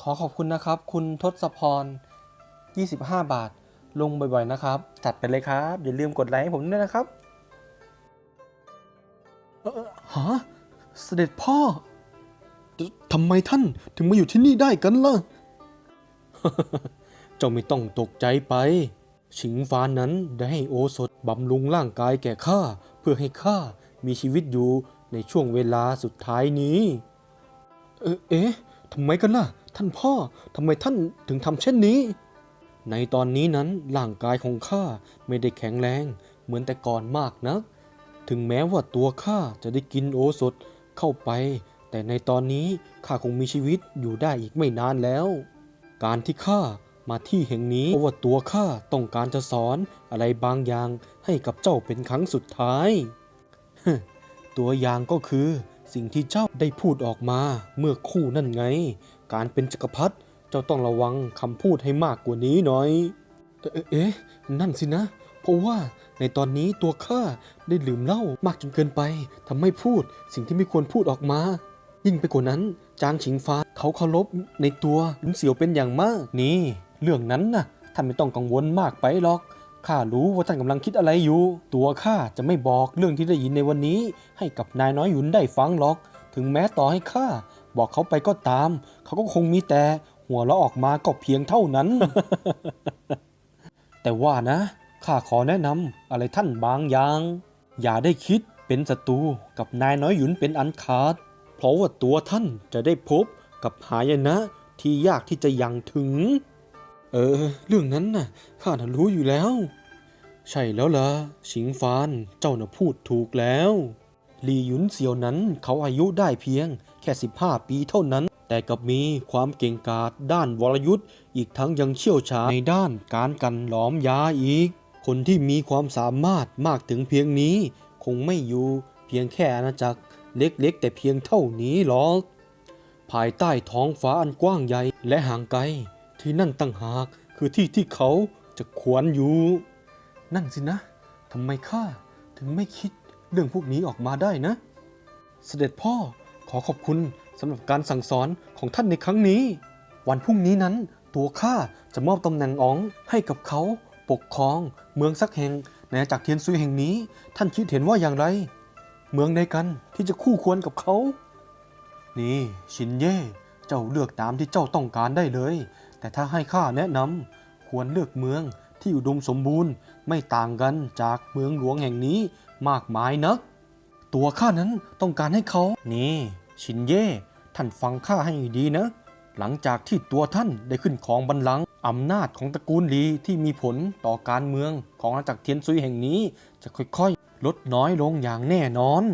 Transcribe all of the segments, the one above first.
ขอขอบคุณนะครับ คุณทศพร 25 บาท ลงบ่อยๆนะครับ จัดไปเลยครับ อย่าลืมกดไลค์ให้ผมด้วยนะครับเอ่อฮะเสด็จพ่อททำไมท่านถึงมาอยู่ที่นี่ได้กันล่ะ เจ้าไม่ต้องตกใจไป ชิงฟ้านั้นได้ให้โอสถบำรุงร่างกายแก่ข้า เพื่อให้ข้ามีชีวิตอยู่ในช่วงเวลาสุดท้ายนี้ เอ๊ะเอ๊ะทำไมกันล่ะ ท่านพ่อทำไมท่านถึงทำเช่นนี้ ในตอนนี้นั้นร่างกายของข้าไม่ได้แข็งแรงเหมือนแต่ก่อนมากนัก ถึงแม้ว่าตัวข้าจะได้กินโอสถเข้าไป แต่ในตอนนี้ข้าคงมีชีวิตอยู่ได้อีกไม่นานแล้ว การที่ข้ามาที่แห่งนี้เพราะว่าตัวข้าต้องการจะสอนอะไรบางอย่างให้กับเจ้าเป็นครั้งสุดท้าย ตัวอย่างก็คือสิ่งที่เจ้าได้พูดออกมาเมื่อคู่นั่นไง การเป็นจักรพรรดิเจ้าต้องระวังคำพูดให้มากกว่านี้หน่อย เอ๊ะเอ๊ะนั่นสินะ เพราะว่าในตอนนี้ตัวข้าได้ลืมเล้ามากจนเกินไปทำให้พูดสิ่งที่ไม่ควรพูดออกมา ยิ่งไปกว่านั้น จางฉิงฟ้าเขาเคารพในตัวลินเสียวเป็นอย่างมาก นี่ เรื่องนั้นนะท่านไม่ต้องกังวลมากไปหรอกข้ารู้ว่าท่านกำลังคิดอะไรอยู่ ตัวข้าจะไม่บอกเรื่องที่ได้ยินในวันนี้ ให้กับนายน้อยหยุนได้ฟังหรอก ถึงแม้ต่อให้ข้า บอกเขาไปก็ตาม เขาก็คงมีแต่หัวเราะออกมาก็เพียงเท่านั้น แต่ว่านะข้าขอแนะนำอะไรท่านบางอย่าง อย่าได้คิดเป็นศัตรูกับนายน้อยหยุนเป็นอันขาด เพราะว่าตัวท่านจะได้พบกับหายนะที่ยากที่จะยังถึง เออ เรื่องนั้นน่ะข้าน่ะรู้อยู่แล้ว ใช่แล้วล่ะชิงฟานเจ้าน่ะพูดถูกแล้ว ลีหยุนเซียวนั้นเขาอายุได้เพียงแค่ 15 ปีเท่านั้น แต่กับมีความเก่งกาจด้านวรยุทธ์อีกทั้งยังเชี่ยวชาญในด้านการกันหลอมยาอีก คนที่มีความสามารถมากถึงเพียงนี้ คงไม่อยู่เพียงแค่อาณาจักรเล็กๆ แต่เพียงเท่านี้หรอกภายใต้ท้องฟ้าอันกว้างใหญ่และห่างไกล ที่นั่นตั้งหากคือที่ที่เขาจะควรอยู่ นั่นสินะทำไมข้าถึงไม่คิด เรื่องพวกนี้ออกมาได้นะ เสด็จพ่อขอขอบคุณสำหรับการสั่งสอนของท่านในครั้งนี้ วันพรุ่งนี้นั้นตัวข้าจะมอบตำแหน่งอ๋องให้กับเขาปกครอง เมืองสักแห่งในอาณาจักรเทียนซุยแห่งนี้ ท่านคิดเห็นว่าอย่างไร เมืองใดกันที่จะคู่ควรกับเขา นี่ชินเย่เจ้าเลือกตามที่เจ้าต้องการได้เลย แต่ถ้าให้ข้าแนะนำควรเลือกเมืองที่อุดมสมบูรณ์ไม่ต่างกันจากเมืองหลวงแห่งนี้ มากมายนัก ตัวข้านั้นต้องการให้เขา นี่ ชินเย่ ท่านฟังข้าให้ดีนะ หลังจากที่ตัวท่านได้ขึ้นครองบัลลังก์อำนาจของตระกูลลีที่มีผลต่อการเมืองของอาณาจักรเทียนซุยแห่งนี้ จะค่อยๆ ลดน้อยลงอย่างแน่นอน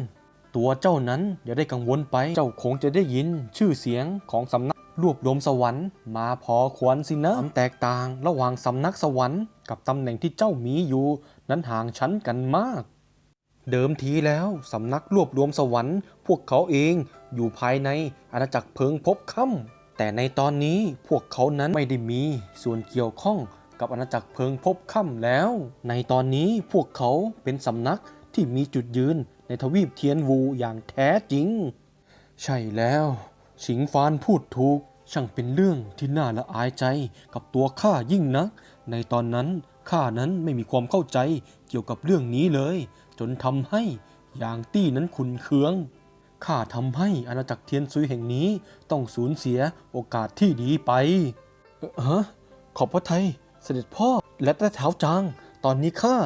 ตัวเจ้านั้นอย่าได้กังวลไป เจ้าคงจะได้ยินชื่อเสียงของสำนักรวบรวมสวรรค์มาพอควรสินะความแตกต่างระหว่างสำนักสวรรค์กับตำแหน่งที่เจ้ามีอยู่ นั้นห่างชั้นกันมาก เดิมทีแล้วสำนักรวบรวมสวรรค์พวกเขาเองอยู่ภายในอาณาจักรเพิงพบค่ำแต่ในตอนนี้พวกเขานั้นไม่ได้มีส่วนเกี่ยวข้องกับอาณาจักรเพิงพบค่ำแล้ว ในตอนนี้พวกเขาเป็นสำนักที่มีจุดยืนในทวีปเทียนวูอย่างแท้จริง ใช่แล้วชิงฟานพูดถูก ช่างเป็นเรื่องที่น่าละอายใจกับตัวข้ายิ่งนัก ในตอนนั้นข้านั้นไม่มีความเข้าใจเกี่ยวกับเรื่องนี้เลย จนทำให้ยางตี้นั้นขุนเคือง ข้าทำให้อาณาจักรเทียนซุยแห่งนี้ต้องสูญเสียโอกาสที่ดีไปเอ่อฮะขอบพระทัยเสด็จพ่อและต่เท้าจาง ตอนนี้ข้า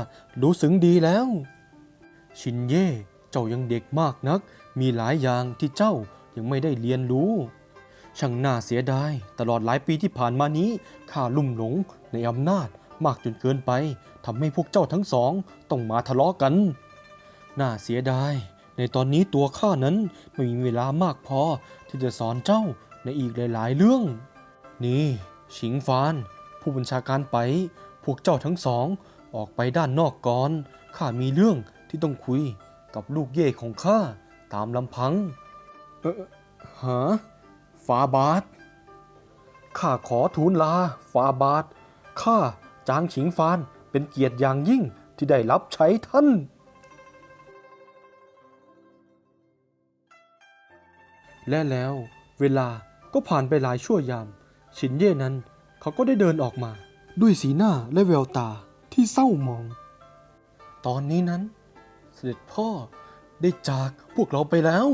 รู้สึงดีแล้ว ชินเย่เจ้ายังเด็กมากนัก มีหลายอย่างที่เจ้ายังไม่ได้เรียนรู้ ช่างน่าเสียดาย ตลอดหลายปีที่ผ่านมานี้ข้าลุ่มหลงในอำนาจ มากจนเกินไปทำให้พวกเจ้าทั้งสองต้องมาทะเลาะกัน น่าเสียดาย ในตอนนี้ตัวข้านั้นไม่มีเวลามากพอที่จะสอนเจ้าในอีกหลายๆ เรื่อง นี่ชิงฟาน ผู้บัญชาการไป พวกเจ้าทั้งสองออกไปด้านนอกก่อน ข้ามีเรื่องที่ต้องคุยกับลูกเย่ของข้าตามลำพัง เออฮะฟาบาทข้าขอทูลลาฟาบาทข้า จางฉิงฟานเป็นเกียรติอย่างยิ่งที่ได้รับใช้ท่าน และแล้วเวลาก็ผ่านไปหลายชั่วยาม ชินเย่นั้นเขาก็ได้เดินออกมา ด้วยสีหน้าและแววตาที่เศร้ามอง ตอนนี้นั้น เสด็จพ่อได้จากพวกเราไปแล้ว